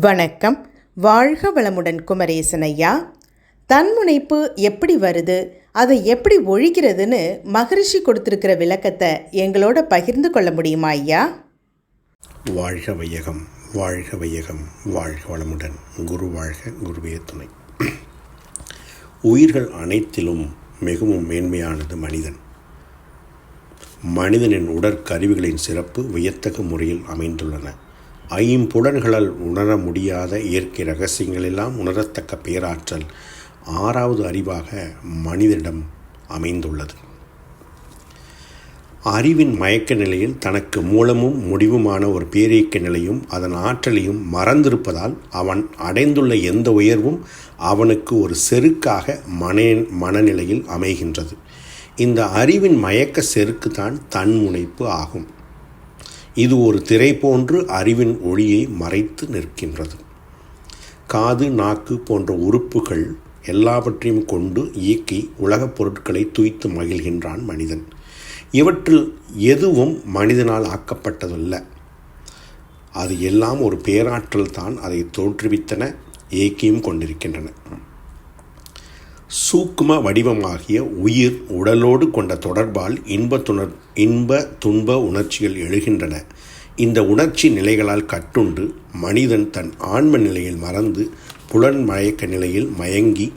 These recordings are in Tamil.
வணக்கம். வாழ்க வளமுடன் குமரேசன் ஐயா. தன்முனைப்பு எப்படி வருது? அதை எப்படி ஒழிக்கிறதுன்னு மகரிஷி கொடுத்துருக்கிற விளக்கத்தை எங்களோட பகிர்ந்து கொள்ள முடியுமா ஐயா? வாழ்க வையகம் வாழ்க வையகம் வாழ்க வளமுடன். குரு வாழ்க குருவே துணை. உயிர்கள் அனைத்திலும் மிகவும் மேன்மையானது மனிதன். மனிதனின் உடற்கருவிகளின் சிறப்பு வியத்தக முறையில் அமைந்துள்ளன. ஐம்புலன்களால் உணர முடியாத இயற்கை ரகசியங்களெல்லாம் உணரத்தக்க பேராற்றல் ஆறாவது அறிவாக மனிதனிடம் அமைந்துள்ளது. அறிவின் மயக்க நிலையில் தனக்கு மூலமும் முடிவுமான ஒரு பேரியக்க நிலையும் அதன் ஆற்றலையும் மறந்திருப்பதால் அவன் அடைந்துள்ள எந்த உயர்வும் அவனுக்கு ஒரு செருக்காக மன மனநிலையில் அமைகின்றது. இந்த அறிவின் மயக்க செருக்கு தான் தன்முனைப்பு ஆகும். இது ஒரு திரை போன்று அறிவின் ஒளியை மறைத்து நிற்கின்றது. காது நாக்கு போன்ற உறுப்புகள் எல்லாவற்றையும் கொண்டு இயக்கி உலகப் பொருட்களை துய்த்து மகிழ்கின்றான் மனிதன். இவற்றில் எதுவும் மனிதனால் ஆக்கப்பட்டதல்ல. அது எல்லாம் ஒரு பேராற்றல் தான் அதை தோற்றுவித்தன இயக்கியும் கொண்டிருக்கின்றன. சூக்கும வடிவமாகிய உயிர் உடலோடு கொண்ட தொடர்பால் இன்பத்துணர் இன்ப துன்ப உணர்ச்சிகள் எழுகின்றன. இந்த உணர்ச்சி நிலைகளால் கட்டுண்டு மனிதன் தன் ஆன்ம நிலையில் மறந்து புலன் மயக்க நிலையில் மயங்கி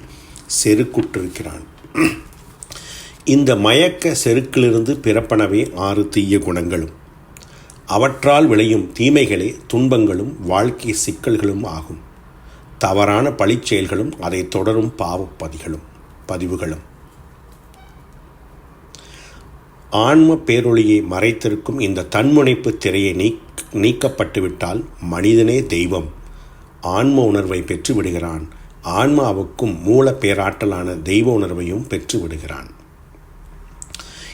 செருக்குற்றிருக்கிறான். இந்த மயக்க செருக்கிலிருந்து பிறப்பனவே ஆறு தீய குணங்களும். அவற்றால் விளையும் தீமைகளே துன்பங்களும் வாழ்க்கை சிக்கல்களும் ஆகும். தவறான பழிச்செயல்களும் அதை தொடரும் பாவப்பதிகளும் பதிவுகளும். ஆன்ம பேரொழியை மறைத்திருக்கும் இந்த தன்முனைப்பு திரையை நீக் நீக்கப்பட்டுவிட்டால் மனிதனே தெய்வம். ஆன்ம உணர்வை பெற்று விடுகிறான் ஆன்மாவுக்கும் மூல பேராற்றலான தெய்வ உணர்வையும் பெற்று விடுகிறான்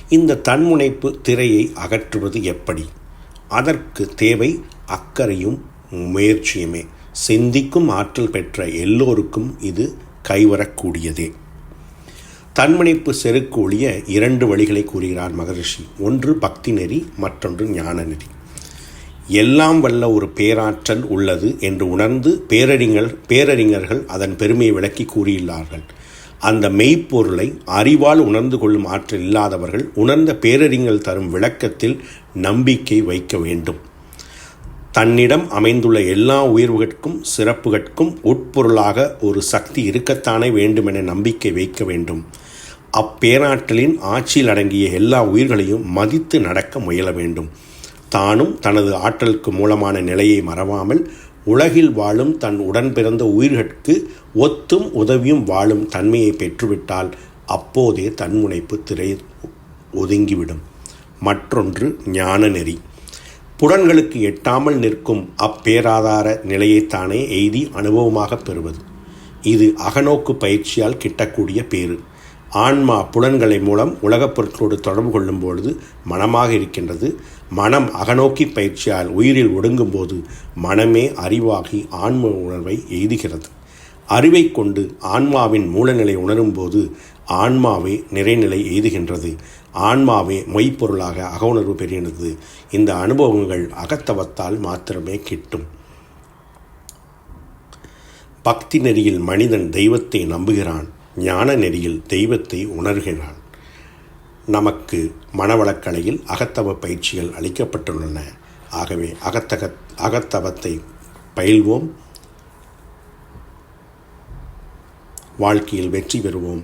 இந்த தன்முனைப்பு திரையை அகற்றுவது எப்படி? அதற்கு தேவை அக்கறையும் முயற்சியுமே. சிந்திக்கும் ஆற்றல் பெற்ற எல்லோருக்கும் இது கைவரக்கூடியதே. தன்மணிப்பு செருக்கு ஒழிய இரண்டு வழிகளை கூறுகிறார் மகரிஷி. ஒன்று பக்தி நெறி மற்றொன்று ஞான நெறி. எல்லாம் வல்ல ஒரு பேராற்றல் உள்ளது என்று உணர்ந்து பேரறிஞர் பேரறிஞர்கள் அதன் பெருமையை விளக்கி கூறியுள்ளார்கள். அந்த மெய்ப்பொருளை அறிவால் உணர்ந்து கொள்ளும் ஆற்றல் இல்லாதவர்கள் உணர்ந்த பேரறிஞர்கள் தரும் விளக்கத்தில் நம்பிக்கை வைக்க வேண்டும். தன்னிடம் அமைந்துள்ள எல்லா உயர்வுகட்கும் சிறப்புகட்கும் உட்பொருளாக ஒரு சக்தி இருக்கத்தானே வேண்டுமென நம்பிக்கை வைக்க வேண்டும். அப்பேராற்றலின் ஆட்சியில் அடங்கிய எல்லா உயிர்களையும் மதித்து நடக்க முயல வேண்டும். தானும் தனது ஆற்றலுக்கு மூலமான நிலையை மறவாமல் உலகில் வாழும் தன் உடன் பிறந்த உயிர்களுக்கு ஒத்தும் உதவியும் வாழும் தன்மையை பெற்றுவிட்டால் அப்போதே தன்முனைப்பு திரை ஒதுங்கிவிடும். மற்றொன்று ஞான நெறி புலன்களுக்கு எட்டாமல் நிற்கும் அப்பேராதார நிலையைத்தானே எய்தி அனுபவமாக பெறுவது. இது அகநோக்கு பயிற்சியால் கிட்டக்கூடிய பேறு. ஆன்மா புலன்களை மூலம் உலகப் பொருட்களோடு தொடர்பு கொள்ளும் பொழுது மனமாக இருக்கின்றது. மனம் அகநோக்கி பயிற்சியால் உயிரில் ஒடுங்கும்போது மனமே அறிவாகி ஆன்ம உணர்வை எய்துகிறது. அறிவை கொண்டு ஆன்மாவின் மூலநிலை உணரும்போது ஆன்மாவே நிறைநிலை எய்துகின்றது. ஆன்மாவே மொய்ப்பொருளாக அகவுணர்வு பெறுகின்றது. இந்த அனுபவங்கள் அகத்தவத்தால் மாத்திரமே கிட்டும். பக்தி நெறியில் மனிதன் தெய்வத்தை நம்புகிறான். ஞான நெறியில் தெய்வத்தை உணர்கிறான். நமக்கு மனவளக்கலையில் அகத்தவ பயிற்சிகள் அளிக்கப்பட்டுள்ளன. ஆகவே அகத்தக அகத்தவத்தை பயில்வோம். வாழ்க்கையில் வெற்றி பெறுவோம்.